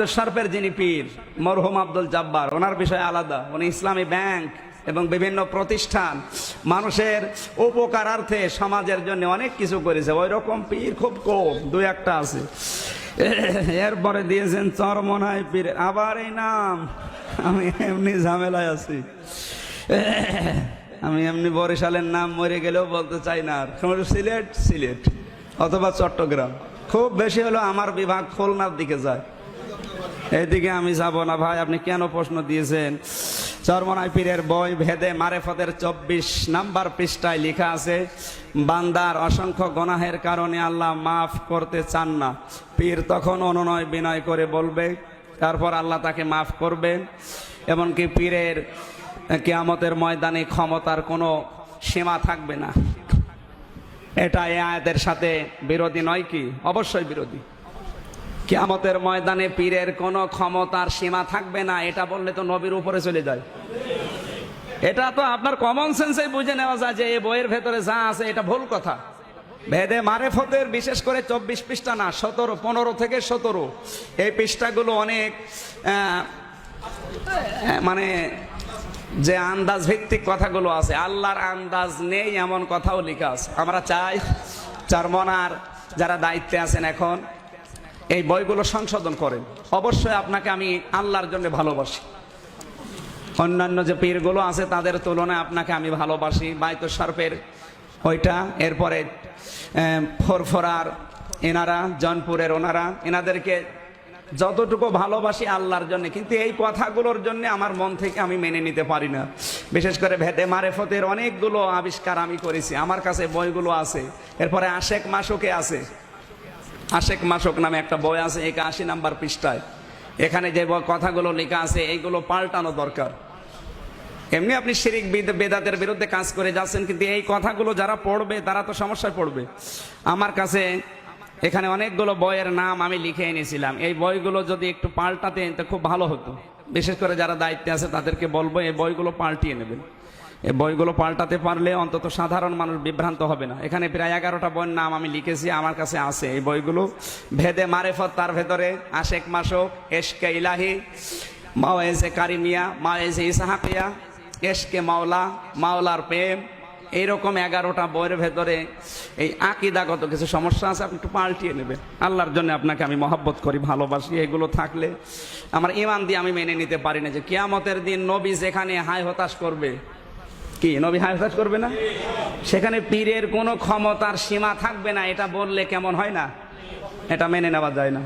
বায়তুল শরফের যিনি পীর, মরহুম আব্দুল জাব্বার, ওনার বিষয় আলাদা। উনি ইসলামী ব্যাংক এবং বিভিন্ন প্রতিষ্ঠান। মানুষের উপকারার্থে সমাজের জন্য অনেক কিছু করেছে। ওই রকম পীর খুব কম, দুই একটা আছে। এরপরে দিয়েছেন চরমনায় পীর। আবার এই নাম। আমি এমনি ঝামেলায় আছি। আমি এমনি বরিশালের নাম মরে গেলেও বলতে চাই না আর। সিলেট সিলেট, অথবা চট্টগ্রাম। খুব বেশি হলো আমার বিভাগ খুলনার দিকে যায়। এইদিকে আমি যাব না ভাই, আপনি কেন প্রশ্ন দিয়েছেন? চরমনাই পীরের বই ভেদে মারেফতের চব্বিশ নাম্বার পৃষ্ঠায় লেখা আছে, বান্দার অসংখ্য গনাহের কারণে আল্লাহ মাফ করতে চান না। পীর তখন অনুনয় বিনয় করে বলবে, তারপর আল্লাহ তাকে মাফ করবেন। এমনকি পীরের কেয়ামতের ময়দানে ক্ষমতার কোনো সীমা থাকবে না। এটা এ আয়াতের সাথে বিরোধী নয় কি? অবশ্যই বিরোধী। কিয়ামতের ময়দানে পীরের কোনো ক্ষমতার সীমা থাকবে না, এটা বললে তো নবীর উপরে চলে যায়। এটা তো আপনার কমন সেন্সে বুঝে নেওয়া যায় যে এই বইয়ের ভেতরে যা আছে, এটা ভুল কথা। ভেদে মারেফতের বিশেষ করে চব্বিশ পৃষ্ঠা না, সতেরো, পনেরো থেকে সতেরো, এই পৃষ্ঠাগুলো অনেক মানে যে আন্দাজ ভিত্তিক কথাগুলো আছে, আল্লাহর আন্দাজ নেই এমন কথাও লেখা আছে। আমরা চাই চারমনার যারা দায়িত্বে আছেন এখন এই বইগুলো সংশোধন করেন। অবশ্যই আপনাকে আমি আল্লাহর জন্য ভালোবাসি। অন্যান্য যে পীরগুলো আছে, তাদের তুলনায় আপনাকে আমি ভালোবাসি। বাইতো সার্পের ওইটা, এরপরে ফরফরার এনারা, জনপুরের ওনারা, এনাদেরকে যতটুকু ভালোবাসি আল্লাহর জন্য। কিন্তু এই কথাগুলোর জন্য আমার মন থেকে আমি মেনে নিতে পারি না। বিশেষ করে ভেদে মারেফতের অনেকগুলো আবিষ্কার আমি করেছি। আমার কাছে বইগুলো আছে। এরপরে আশেক মাসুকে আছে। আশেক মাসক নামে একটা বই আছে একাশি নাম্বার পৃষ্ঠায়। এখানে যে কথাগুলো লেখা আছে, এইগুলো পাল্টানো দরকার। এমনি আপনি শিরিক বিদ- বেদাতের বিরুদ্ধে কাজ করে যাচ্ছেন, কিন্তু এই কথাগুলো যারা পড়বে, তারা তো সমস্যায় পড়বে। আমার কাছে এখানে অনেকগুলো বইয়ের নাম আমি লিখে এনেছিলাম। এই বইগুলো যদি একটু পাল্টাতেন, তো খুব ভালো হতো। বিশেষ করে যারা দায়িত্বে আছে, তাদেরকে বলব, এই বইগুলো পাল্টিয়ে নেবেন। এই বইগুলো পাল্টাতে পারলে অন্তত সাধারণ মানুষ বিভ্রান্ত হবে না। এখানে প্রায় এগারোটা বইয়ের নাম আমি লিখেছি, আমার কাছে আছে এই বইগুলো। ভেদে মারেফত তার ভেতরে, আশেক মাসক, এশকে ইলাহি, মাওয়েজে কারিমিয়া, মাওয়েজে ইসাহাকিয়া, এশকে মাওলা, মাওলার প্রেম, এইরকম এগারোটা বইয়ের ভেতরে এই আকিদাগত কিছু সমস্যা আছে, আপনি একটু পাল্টিয়ে নেবেন। আল্লাহর জন্য আপনাকে আমি মহব্বত করি, ভালোবাসি এগুলো থাকলে। আমার ইমান দিয়ে আমি মেনে নিতে পারি না যে কিয়ামতের দিন নবী যেখানে হাই হতাশ করবে কি, নবী হাই করবে না? সেখানে পীরের কোনো ক্ষমতার সীমা থাকবে না, এটা বললে কেমন হয় না? এটা মেনে নেওয়া যায় না।